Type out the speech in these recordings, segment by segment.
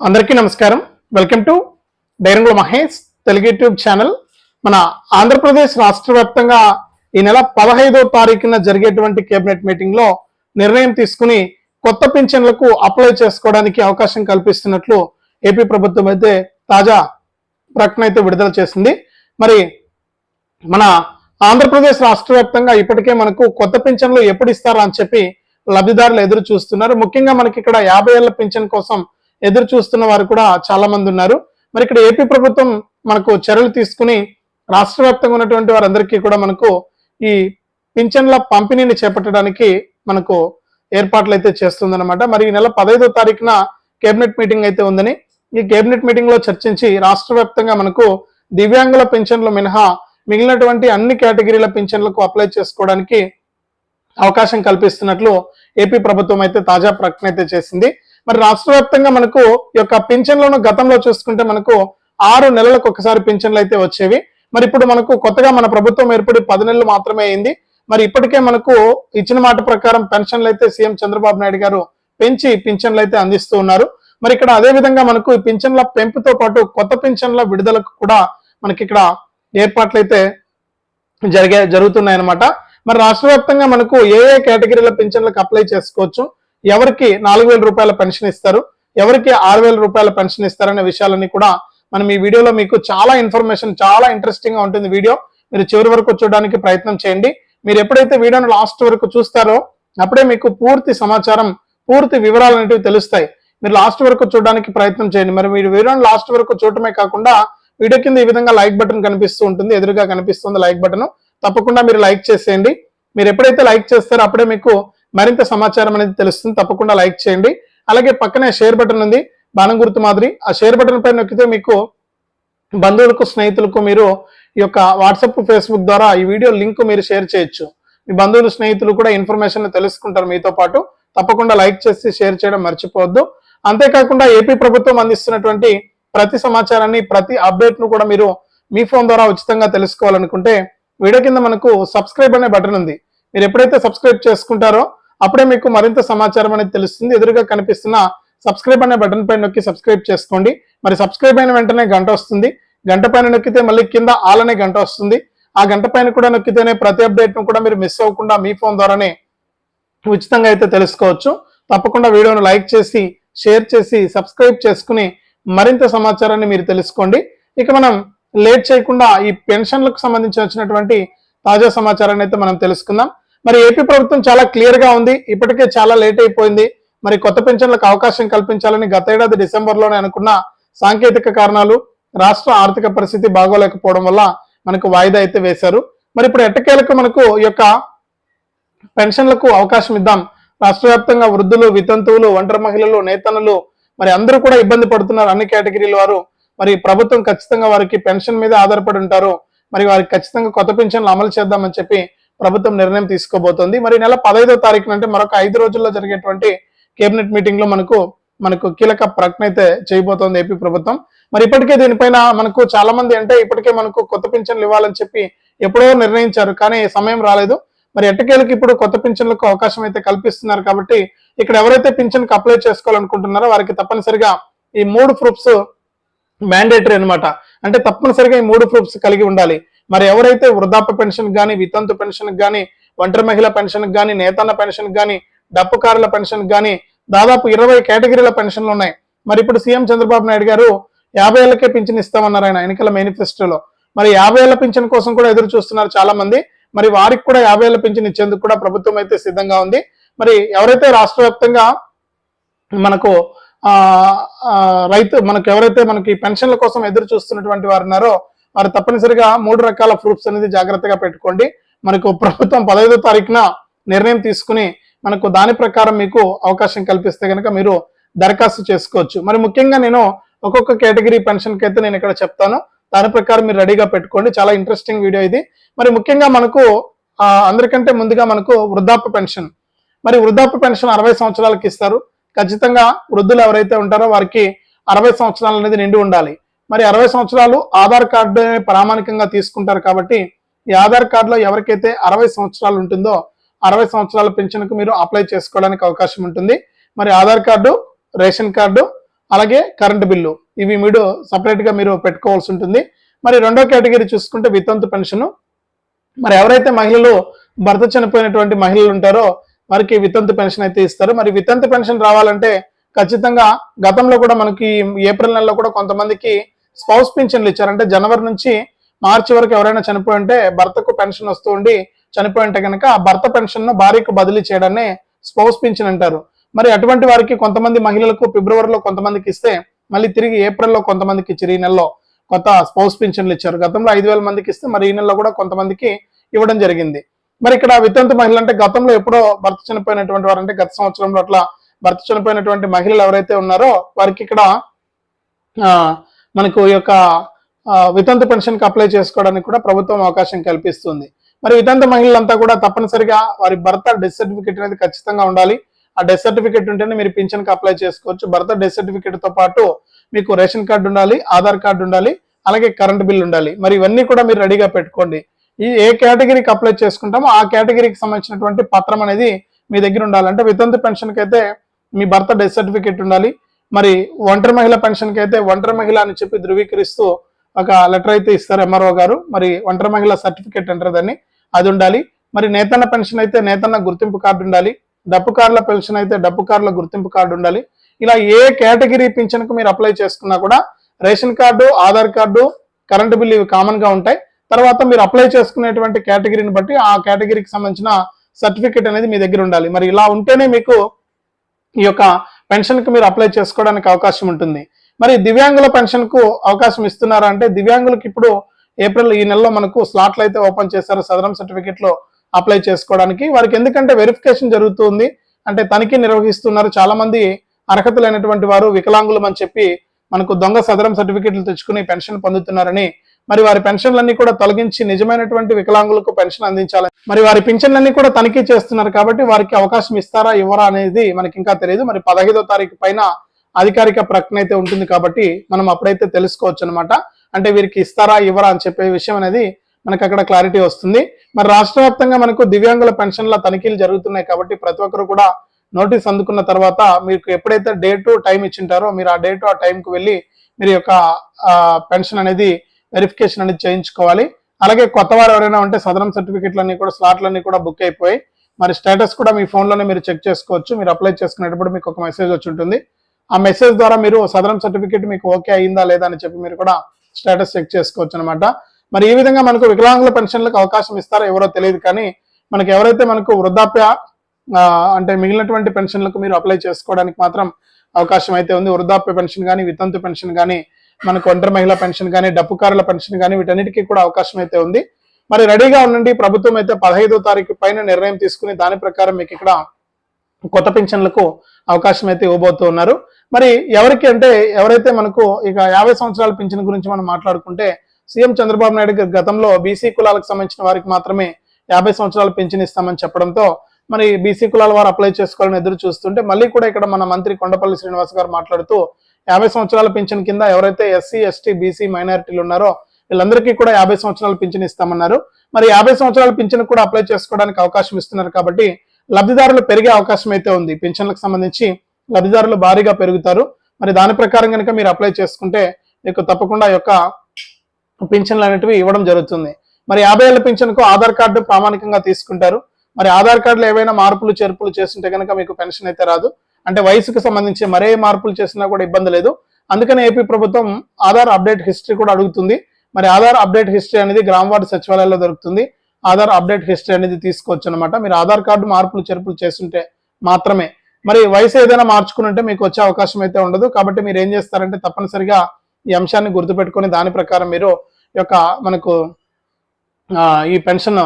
అందరికీ నమస్కారం. Welcome to డైరంగుల మహేష్ తెలుగు యూట్యూబ్ ఛానల్. మన ఆంధ్రప్రదేశ్ రాష్ట్ర వ్యాప్తంగా ఈ నెల పదహైదో తారీఖున జరిగేటువంటి కేబినెట్ మీటింగ్లో నిర్ణయం తీసుకుని కొత్త పింఛన్లకు అప్లై చేసుకోవడానికి అవకాశం కల్పిస్తున్నట్లు ఏపీ ప్రభుత్వం అయితే తాజా ప్రకటన అయితే విడుదల చేసింది. మరి మన ఆంధ్రప్రదేశ్ రాష్ట్ర వ్యాప్తంగా ఇప్పటికే మనకు కొత్త పింఛన్లు ఎప్పుడు ఇస్తారా అని చెప్పి లబ్ధిదారులు ఎదురు చూస్తున్నారు. ముఖ్యంగా మనకి ఇక్కడ యాభై ఏళ్ళ పింఛన్ కోసం ఎదురు చూస్తున్న వారు కూడా చాలా మంది ఉన్నారు. మరి ఇక్కడ ఏపీ ప్రభుత్వం మనకు చర్యలు తీసుకుని రాష్ట్ర వ్యాప్తంగా ఉన్నటువంటి వారందరికీ కూడా మనకు ఈ పింఛన్ల పంపిణీని చేపట్టడానికి మనకు ఏర్పాట్లు అయితే చేస్తుందన్నమాట. మరి ఈ నెల పదహైదో తారీఖున కేబినెట్ మీటింగ్ అయితే ఉందని ఈ కేబినెట్ మీటింగ్లో చర్చించి రాష్ట్ర వ్యాప్తంగా మనకు దివ్యాంగుల పింఛన్లు మినహా మిగిలినటువంటి అన్ని కేటగిరీల పింఛన్లకు అప్లై చేసుకోవడానికి అవకాశం కల్పిస్తున్నట్లు ఏపీ ప్రభుత్వం అయితే తాజా ప్రకటన అయితే చేసింది. మరి రాష్ట్ర వ్యాప్తంగా మనకు ఈ యొక్క పింఛన్లను గతంలో చూసుకుంటే మనకు ఆరు నెలలకు ఒకసారి పింఛన్లు అయితే వచ్చేవి. మరి ఇప్పుడు మనకు కొత్తగా మన ప్రభుత్వం ఏర్పడి పది నెలలు మాత్రమే అయింది. మరి ఇప్పటికే మనకు ఇచ్చిన మాట ప్రకారం పెన్షన్లు అయితే సీఎం చంద్రబాబు నాయుడు గారు పెంచి పింఛన్లు అయితే అందిస్తూ ఉన్నారు. మరి ఇక్కడ అదే విధంగా మనకు ఈ పింఛన్ల పెంపుతో పాటు కొత్త పింఛన్ల విడుదలకు కూడా మనకి ఇక్కడ ఏర్పాట్లు అయితే జరిగే జరుగుతున్నాయన్నమాట. మరి రాష్ట్ర వ్యాప్తంగా మనకు ఏ ఏ కేటగిరీల పింఛన్లకు అప్లై చేసుకోవచ్చు? ఎవరికి నాలుగు వేల రూపాయల పెన్షన్ ఇస్తారు? ఎవరికి ఆరు వేల రూపాయల పెన్షన్ ఇస్తారనే విషయాలన్నీ కూడా మనం ఈ వీడియోలో మీకు చాలా ఇన్ఫర్మేషన్ చాలా ఇంట్రెస్టింగ్గా ఉంటుంది వీడియో. మీరు చివరి వరకు చూడడానికి ప్రయత్నం చేయండి. మీరు ఎప్పుడైతే వీడియోను లాస్ట్ వరకు చూస్తారో అప్పుడే మీకు పూర్తి సమాచారం పూర్తి వివరాలు అనేవి తెలుస్తాయి. మీరు లాస్ట్ వరకు చూడడానికి ప్రయత్నం చేయండి. మరి మీరు వీడియోను లాస్ట్ వరకు చూడటమే కాకుండా వీడియో కింద ఈ విధంగా లైక్ బటన్ కనిపిస్తూ ఉంటుంది. ఎదురుగా కనిపిస్తుంది లైక్ బటన్. తప్పకుండా మీరు లైక్ చేసేయండి. మీరు ఎప్పుడైతే లైక్ చేస్తారో అప్పుడే మీకు మరింత సమాచారం అనేది తెలుస్తుంది. తప్పకుండా లైక్ చేయండి. అలాగే పక్కనే షేర్ బటన్ ఉంది. బాణం గుర్తు మాదిరి. ఆ షేర్ బటన్ పైన నొక్కితే మీకు బంధువులకు స్నేహితులకు మీరు ఈ యొక్క వాట్సాప్ ఫేస్బుక్ ద్వారా ఈ వీడియో లింక్ మీరు షేర్ చేయొచ్చు. మీ బంధువులు స్నేహితులు కూడా ఇన్ఫర్మేషన్ తెలుసుకుంటారు మీతో పాటు. తప్పకుండా లైక్ చేసి షేర్ చేయడం మర్చిపోవద్దు. అంతేకాకుండా ఏపీ ప్రభుత్వం అందిస్తున్నటువంటి ప్రతి సమాచారాన్ని ప్రతి అప్డేట్ను కూడా మీరు మీ ఫోన్ ద్వారా ఉచితంగా తెలుసుకోవాలనుకుంటే వీడియో కింద మనకు సబ్స్క్రైబ్ అనే బటన్ ఉంది. మీరు ఎప్పుడైతే సబ్స్క్రైబ్ చేసుకుంటారో అప్పుడే మీకు మరింత సమాచారం అనేది తెలుస్తుంది. ఎదురుగా కనిపిస్తున్న సబ్స్క్రైబ్ అనే బటన్ పైన నొక్కి సబ్స్క్రైబ్ చేసుకోండి. మరి సబ్స్క్రైబ్ అయిన వెంటనే గంట వస్తుంది. గంట పైన నొక్కితే మళ్ళీ కింద ఆల్ అనే గంట వస్తుంది. ఆ గంట పైన కూడా నొక్కితేనే ప్రతి అప్డేట్ను కూడా మీరు మిస్ అవ్వకుండా మీ ఫోన్ ద్వారానే ఉచితంగా అయితే తెలుసుకోవచ్చు. తప్పకుండా వీడియోను లైక్ చేసి షేర్ చేసి సబ్స్క్రైబ్ చేసుకుని మరింత సమాచారాన్ని మీరు తెలుసుకోండి. ఇక మనం లేట్ చేయకుండా ఈ పెన్షన్లకు సంబంధించి వచ్చినటువంటి తాజా సమాచారాన్ని అయితే మనం తెలుసుకుందాం. మరి ఏపీ ప్రభుత్వం చాలా క్లియర్గా ఉంది. ఇప్పటికే చాలా లేట్ అయిపోయింది. మరి కొత్త పెన్షన్లకు అవకాశం కల్పించాలని గత ఏడాది డిసెంబర్లోనే అనుకున్న సాంకేతిక కారణాలు రాష్ట్ర ఆర్థిక పరిస్థితి బాగోలేకపోవడం వల్ల మనకు వాయిదా అయితే వేశారు. మరి ఇప్పుడు ఎట్టకేలకు మనకు ఈ యొక్క పెన్షన్లకు అవకాశం ఇద్దాం. రాష్ట్ర వ్యాప్తంగా వృద్ధులు వితంతువులు ఒంటరి మహిళలు నేతనులు మరి అందరూ కూడా ఇబ్బంది పడుతున్నారు అన్ని కేటగిరీల వారు. మరి ప్రభుత్వం ఖచ్చితంగా వారికి పెన్షన్ మీద ఆధారపడి ఉంటారు. మరి వారికి ఖచ్చితంగా కొత్త పెన్షన్లు అమలు చేద్దామని చెప్పి ప్రభుత్వం నిర్ణయం తీసుకోబోతోంది. మరి నెల పదహైదో తారీఖున అంటే మరొక ఐదు రోజుల్లో జరిగేటువంటి కేబినెట్ మీటింగ్లో మనకు మనకు కీలక ప్రకటన అయితే చేయబోతోంది ఏపీ ప్రభుత్వం. మరి ఇప్పటికే దీనిపైన మనకు చాలా మంది అంటే ఇప్పటికే మనకు కొత్త పింఛన్లు ఇవ్వాలని చెప్పి ఎప్పుడో నిర్ణయించారు కానీ సమయం రాలేదు. మరి ఎట్టకేలకు ఇప్పుడు కొత్త పింఛన్లకు అవకాశం అయితే కల్పిస్తున్నారు కాబట్టి ఇక్కడ ఎవరైతే పింఛన్కి అప్లై చేసుకోవాలనుకుంటున్నారో వారికి తప్పనిసరిగా ఈ మూడు ప్రూఫ్స్ మ్యాండేటరీ అనమాట అంటే తప్పనిసరిగా ఈ మూడు ప్రూఫ్స్ కలిగి ఉండాలి. మరి ఎవరైతే వృద్ధాప్య పెన్షన్ కానీ వితంతు పెన్షన్ కానీ ఒంటరి మహిళ పెన్షన్ కానీ నేతన్న పెన్షన్ కానీ డప్పుకారుల పెన్షన్ కానీ దాదాపు ఇరవై కేటగిరీల పెన్షన్లు ఉన్నాయి. మరి ఇప్పుడు సీఎం చంద్రబాబు నాయుడు గారు యాభై ఏళ్ళకే పింఛన్ ఇస్తామన్నారు ఆయన ఎన్నికల మేనిఫెస్టోలో. మరి యాభై ఏళ్ళ పింఛన్ కోసం కూడా ఎదురు చూస్తున్నారు చాలా మంది మరి వారికి కూడా యాభై ఏళ్ళ పింఛన్ ఇచ్చేందుకు కూడా ప్రభుత్వం అయితే సిద్ధంగా ఉంది. మరి ఎవరైతే రాష్ట్ర వ్యాప్తంగా మనకు ఆ, రైతు మనకు ఎవరైతే మనకి పెన్షన్ల కోసం ఎదురు చూస్తున్నటువంటి వారు ఉన్నారో వారు తప్పనిసరిగా మూడు రకాల ప్రూఫ్స్ అనేది జాగ్రత్తగా పెట్టుకోండి. మనకు ప్రభుత్వం పదహైదో తారీఖున నిర్ణయం తీసుకుని మనకు దాని ప్రకారం మీకు అవకాశం కల్పిస్తే కనుక మీరు దరఖాస్తు చేసుకోవచ్చు. మరి ముఖ్యంగా నేను ఒక్కొక్క కేటగిరీ పెన్షన్కి అయితే నేను ఇక్కడ చెప్తాను. దాని ప్రకారం మీరు రెడీగా పెట్టుకోండి. చాలా ఇంట్రెస్టింగ్ వీడియో ఇది. మరి ముఖ్యంగా మనకు అందరికంటే ముందుగా మనకు వృద్ధాప్య పెన్షన్. మరి వృద్ధాప్య పెన్షన్ అరవై సంవత్సరాలకి ఇస్తారు. ఖచ్చితంగా వృద్ధులు ఎవరైతే ఉంటారో వారికి అరవై సంవత్సరాలు అనేది నిండి ఉండాలి. మరి అరవై సంవత్సరాలు ఆధార్ కార్డు ప్రామాణికంగా తీసుకుంటారు కాబట్టి ఈ ఆధార్ కార్డులో ఎవరికైతే అరవై సంవత్సరాలు ఉంటుందో అరవై సంవత్సరాల పెన్షన్కు మీరు అప్లై చేసుకోవడానికి అవకాశం ఉంటుంది. మరి ఆధార్ కార్డు రేషన్ కార్డు అలాగే కరెంటు బిల్లు ఇవి మీరు సపరేట్గా మీరు పెట్టుకోవాల్సి ఉంటుంది. మరి రెండో కేటగిరీ చూసుకుంటే వితంతు పెన్షన్. మరి ఎవరైతే మహిళలు భర్త చనిపోయినటువంటి మహిళలు ఉంటారో వారికి వితంతు పెన్షన్ అయితే ఇస్తారు. మరి వితంతు పెన్షన్ రావాలంటే ఖచ్చితంగా గతంలో కూడా మనకి ఏప్రిల్ నెలలో కూడా కొంతమందికి స్పౌస్ పింఛన్లు ఇచ్చారంటే జనవరి నుంచి మార్చి వరకు ఎవరైనా చనిపోయి ఉంటే భర్తకు పెన్షన్ వస్తూ ఉండి చనిపోయి ఉంటే కనుక ఆ భర్త పెన్షన్ను భార్యకు బదిలీ చేయడాన్ని స్పౌస్ పింఛన్ అంటారు. మరి అటువంటి వారికి కొంతమంది మహిళలకు ఫిబ్రవరిలో కొంతమందికి ఇస్తే మళ్ళీ తిరిగి ఏప్రిల్లో కొంతమందికి ఇచ్చారు. ఈ నెలలో కొత్త స్పౌస్ పింఛన్లు ఇచ్చారు. గతంలో ఐదు వేల మందికి ఇస్తే మరి ఈ నెలలో కూడా కొంతమందికి ఇవ్వడం జరిగింది. మరి ఇక్కడ వితంత మహిళ అంటే గతంలో ఎప్పుడో భర్త చనిపోయినటువంటి వారు అంటే గత సంవత్సరంలో అట్లా భర్త చనిపోయినటువంటి మహిళలు ఎవరైతే ఉన్నారో వారికి ఇక్కడ ఆ, మనకు ఈ యొక్క వితంతు పెన్షన్కి అప్లై చేసుకోవడానికి కూడా ప్రభుత్వం అవకాశం కల్పిస్తుంది. మరి వితంతు మహిళలంతా కూడా తప్పనిసరిగా వారి భర్త డెత్ సర్టిఫికేట్ అనేది ఖచ్చితంగా ఉండాలి. ఆ డెత్ సర్టిఫికేట్ ఉంటేనే మీరు పింఛన్కి అప్లై చేసుకోవచ్చు. భర్త డెత్ సర్టిఫికేట్తో పాటు మీకు రేషన్ కార్డు ఉండాలి ఆధార్ కార్డు ఉండాలి అలాగే కరెంట్ బిల్ ఉండాలి. మరి ఇవన్నీ కూడా మీరు రెడీగా పెట్టుకోండి. ఈ ఏ కేటగిరీకి అప్లై చేసుకుంటామో ఆ కేటగిరీకి సంబంధించినటువంటి పత్రం అనేది మీ దగ్గర ఉండాలంటే వితంతు పెన్షన్కి అయితే మీ భర్త డెత్ సర్టిఫికేట్ ఉండాలి. మరి ఒంటరి మహిళ పెన్షన్కి అయితే ఒంటరి మహిళ అని చెప్పి ధృవీకరిస్తూ ఒక లెటర్ అయితే ఇస్తారు ఎంఆర్ఓ గారు. మరి ఒంటరి మహిళ సర్టిఫికేట్ అంటారు దాన్ని అది ఉండాలి. మరి నేతన్న పెన్షన్ అయితే నేతన్న గుర్తింపు కార్డు ఉండాలి. డప్పు కార్ల పెన్షన్ అయితే డప్పు కార్ల గుర్తింపు కార్డు ఉండాలి. ఇలా ఏ కేటగిరీ పింఛన్కు మీరు అప్లై చేసుకున్నా కూడా ration card Aadhaar card current bill ఇవి కామన్గా ఉంటాయి. తర్వాత మీరు అప్లై చేసుకునేటువంటి కేటగిరీని బట్టి ఆ కేటగిరీకి సంబంధించిన సర్టిఫికేట్ అనేది మీ దగ్గర ఉండాలి. మరి ఇలా ఉంటేనే మీకు ఈ యొక్క పెన్షన్కి మీరు అప్లై చేసుకోవడానికి అవకాశం ఉంటుంది. మరి దివ్యాంగుల పెన్షన్కు అవకాశం ఇస్తున్నారా అంటే దివ్యాంగులకు ఇప్పుడు ఏప్రిల్ ఈ నెలలో మనకు స్లాట్లు అయితే ఓపెన్ చేశారు సదరం సర్టిఫికేట్లో అప్లై చేసుకోవడానికి. వారికి ఎందుకంటే వెరిఫికేషన్ జరుగుతుంది. అంటే తనిఖీ నిర్వహిస్తున్నారు. చాలామంది అర్హతలైనటువంటి అర్హత లేనటువంటి వారు వికలాంగులం అని చెప్పి మనకు దొంగ సదరం సర్టిఫికెట్లు తెచ్చుకుని పెన్షన్ పొందుతున్నారని మరి వారి పెన్షన్లన్నీ కూడా తొలగించి నిజమైనటువంటి వికలాంగులకు పెన్షన్ అందించాలని. మరి వారి పెన్షన్లన్నీ కూడా తనిఖీ చేస్తున్నారు కాబట్టి వారికి అవకాశం ఇస్తారా ఇవ్వరా అనేది మనకి ఇంకా తెలియదు. మరి పదహైదో తారీఖు పైన అధికారిక ప్రకటన అయితే ఉంటుంది కాబట్టి మనం అప్పుడైతే తెలుసుకోవచ్చు అనమాట అంటే వీరికి ఇస్తారా ఇవ్వరా అని చెప్పే విషయం అనేది మనకు అక్కడ క్లారిటీ వస్తుంది. మరి రాష్ట్ర వ్యాప్తంగా మనకు దివ్యాంగుల పెన్షన్ల తనిఖీలు జరుగుతున్నాయి కాబట్టి ప్రతి ఒక్కరు కూడా నోటీస్ అందుకున్న తర్వాత మీకు ఎప్పుడైతే డేటు టైం ఇచ్చింటారో మీరు ఆ డేటు ఆ టైంకు వెళ్ళి మీరు యొక్క పెన్షన్ అనేది వెరిఫికేషన్ అనేది చేయించుకోవాలి. అలాగే కొత్త వారు ఎవరైనా ఉంటే సదరం సర్టిఫికెట్లన్నీ కూడా స్లాట్లన్నీ కూడా బుక్ అయిపోయి మరి స్టేటస్ కూడా మీ ఫోన్లోనే మీరు చెక్ చేసుకోవచ్చు. మీరు అప్లై చేసుకునేటప్పుడు మీకు ఒక మెసేజ్ వచ్చి ఉంటుంది. ఆ మెసేజ్ ద్వారా మీరు సదరం సర్టిఫికేట్ మీకు ఓకే అయిందా లేదా అని చెప్పి మీరు కూడా స్టేటస్ చెక్ చేసుకోవచ్చు అనమాట మరి ఈ విధంగా మనకు వికలాంగుల పెన్షన్లకు అవకాశం ఇస్తారో ఎవరో తెలియదు కానీ మనకి ఎవరైతే మనకు వృద్ధాప్య అంటే మిగిలినటువంటి పెన్షన్లకు మీరు అప్లై చేసుకోవడానికి మాత్రం అవకాశం అయితే ఉంది. వృద్ధాప్య పెన్షన్ కానీ వితంతు పెన్షన్ కానీ మనకు ఒంటరి మహిళ పెన్షన్ కానీ డప్పుకారుల పెన్షన్ కానీ వీటన్నిటికీ కూడా అవకాశం అయితే ఉంది. మరి రెడీగా ఉండండి. ప్రభుత్వం అయితే పదహైదో తారీఖు పైన నిర్ణయం తీసుకుని దాని ప్రకారం మీకు ఇక్కడ కొత్త పెన్షన్లకు అవకాశం అయితే ఇవ్వబోతూ ఉన్నారు. మరి ఎవరికి అంటే ఎవరైతే మనకు ఇక యాభై సంవత్సరాల పింఛన్ గురించి మనం మాట్లాడుకుంటే సీఎం చంద్రబాబు నాయుడు గతంలో బీసీ కులాలకు సంబంధించిన వారికి మాత్రమే యాభై సంవత్సరాల పెన్షన్ ఇస్తామని చెప్పడంతో మరి బీసీ కులాల వారు అప్లై చేసుకోవాలని ఎదురు చూస్తుంటే మళ్ళీ కూడా ఇక్కడ మన మంత్రి కొండపల్లి శ్రీనివాస్ గారు మాట్లాడుతూ యాభై సంవత్సరాల పింఛన్ కింద ఎవరైతే ఎస్సీ ఎస్టీ బీసీ మైనారిటీలు ఉన్నారో వీళ్ళందరికీ కూడా యాభై సంవత్సరాల పింఛన్ ఇస్తామన్నారు. మరి యాభై సంవత్సరాల పింఛన్ కూడా అప్లై చేసుకోవడానికి అవకాశం ఇస్తున్నారు కాబట్టి లబ్ధిదారులు పెరిగే అవకాశం అయితే ఉంది. పింఛన్లకు సంబంధించి లబ్ధిదారులు భారీగా పెరుగుతారు. మరి దాని ప్రకారం కనుక మీరు అప్లై చేసుకుంటే మీకు తప్పకుండా ఈ యొక్క పింఛన్లు అనేటివి ఇవ్వడం జరుగుతుంది. మరి యాభై ఏళ్ళ పింఛన్కు ఆధార్ కార్డు ప్రామాణికంగా తీసుకుంటారు. మరి ఆధార్ కార్డులో ఏవైనా మార్పులు చేర్పులు చేస్తుంటే కనుక మీకు పెన్షన్ అయితే రాదు. అంటే వయసుకు సంబంధించి మరే మార్పులు చేసినా కూడా ఇబ్బంది లేదు. అందుకని ఏపీ ప్రభుత్వం ఆధార్ అప్డేట్ హిస్టరీ కూడా అడుగుతుంది. మరి ఆధార్ అప్డేట్ హిస్టరీ అనేది గ్రామ వార్డు సచివాలయాల్లో దొరుకుతుంది. ఆధార్ అప్డేట్ హిస్టరీ అనేది తీసుకోవచ్చు అనమాట మీరు ఆధార్ కార్డు మార్పులు చేర్పులు చేస్తుంటే మాత్రమే. మరి వయసు ఏదైనా మార్చుకుని ఉంటే మీకు వచ్చే అవకాశం అయితే ఉండదు. కాబట్టి మీరు ఏం చేస్తారంటే తప్పనిసరిగా ఈ అంశాన్ని గుర్తుపెట్టుకొని దాని ప్రకారం మీరు యొక్క మనకు ఈ పెన్షన్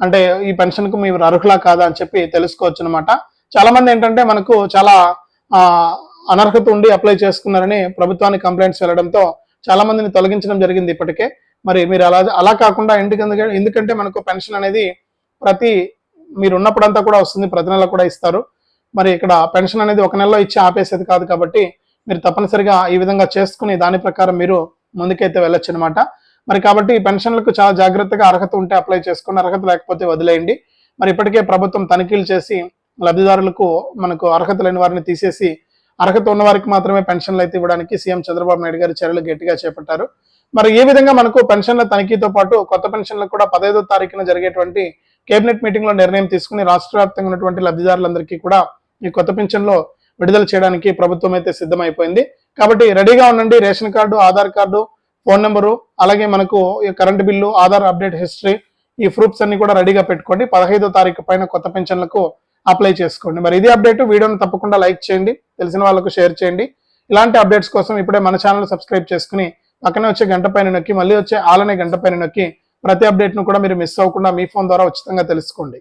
అంటే ఈ పెన్షన్కు మీరు అర్హులా కాదా అని చెప్పి తెలుసుకోవచ్చు అనమాట చాలా మంది ఏంటంటే మనకు చాలా అనర్హత ఉండి అప్లై చేసుకున్నారని ప్రభుత్వానికి కంప్లైంట్స్ వెళ్ళడంతో చాలా మందిని తొలగించడం జరిగింది ఇప్పటికే. మరి మీరు అలా అలా కాకుండా ఎందుకంటే ఎందుకంటే మనకు పెన్షన్ అనేది ప్రతి మీరు ఉన్నప్పుడంతా కూడా వస్తుంది ప్రతి నెల కూడా ఇస్తారు. మరి ఇక్కడ పెన్షన్ అనేది ఒక నెలలో ఇచ్చి ఆపేసేది కాదు కాబట్టి మీరు తప్పనిసరిగా ఈ విధంగా చేసుకుని దాని ప్రకారం మీరు ముందుకైతే వెళ్ళొచ్చు అనమాట మరి కాబట్టి ఈ పెన్షన్లకు చాలా జాగ్రత్తగా అర్హత ఉంటే అప్లై చేసుకుని అర్హత లేకపోతే వదిలేయండి. మరి ఇప్పటికే ప్రభుత్వం తనిఖీలు చేసి లబ్ధిదారులకు మనకు అర్హత లేని వారిని తీసేసి అర్హత ఉన్న వారికి మాత్రమే పెన్షన్లు అయితే ఇవ్వడానికి సీఎం చంద్రబాబు నాయుడు గారు చర్యలు గట్టిగా చేపట్టారు. మరి ఏ విధంగా మనకు పెన్షన్ల తనిఖీతో పాటు కొత్త పెన్షన్లకు కూడా పదహైదో తారీఖున జరిగేటువంటి కేబినెట్ మీటింగ్లో నిర్ణయం తీసుకుని రాష్ట్ర వ్యాప్తంగా ఉన్నటువంటి లబ్ధిదారులందరికీ కూడా ఈ కొత్త పెన్షన్లో విడుదల చేయడానికి ప్రభుత్వం అయితే సిద్ధమైపోయింది. కాబట్టి రెడీగా ఉండండి. Ration card Aadhaar card phone number అలాగే మనకు current bill Aadhaar update history ఈ ప్రూఫ్స్ అన్ని కూడా రెడీగా పెట్టుకోండి. పదహైదో తారీఖు పైన కొత్త పెన్షన్లకు అప్లై చేసుకోండి. మరి ఇది అప్డేట్ వీడియోని తప్పకుండా లైక్ చేయండి తెలిసిన వాళ్ళకు షేర్ చేయండి. ఇలాంటి అప్డేట్స్ కోసం ఇప్పుడే మన ఛానల్ సబ్స్క్రైబ్ చేసుకుని పక్కనే వచ్చే గంట పైన నొక్కి మళ్ళీ వచ్చే ఆలనే గంట పైన నొక్కి ప్రతి అప్డేట్ను కూడా మీరు మిస్ అవ్వకుండా మీ ఫోన్ ద్వారా ఉచితంగా తెలుసుకోండి.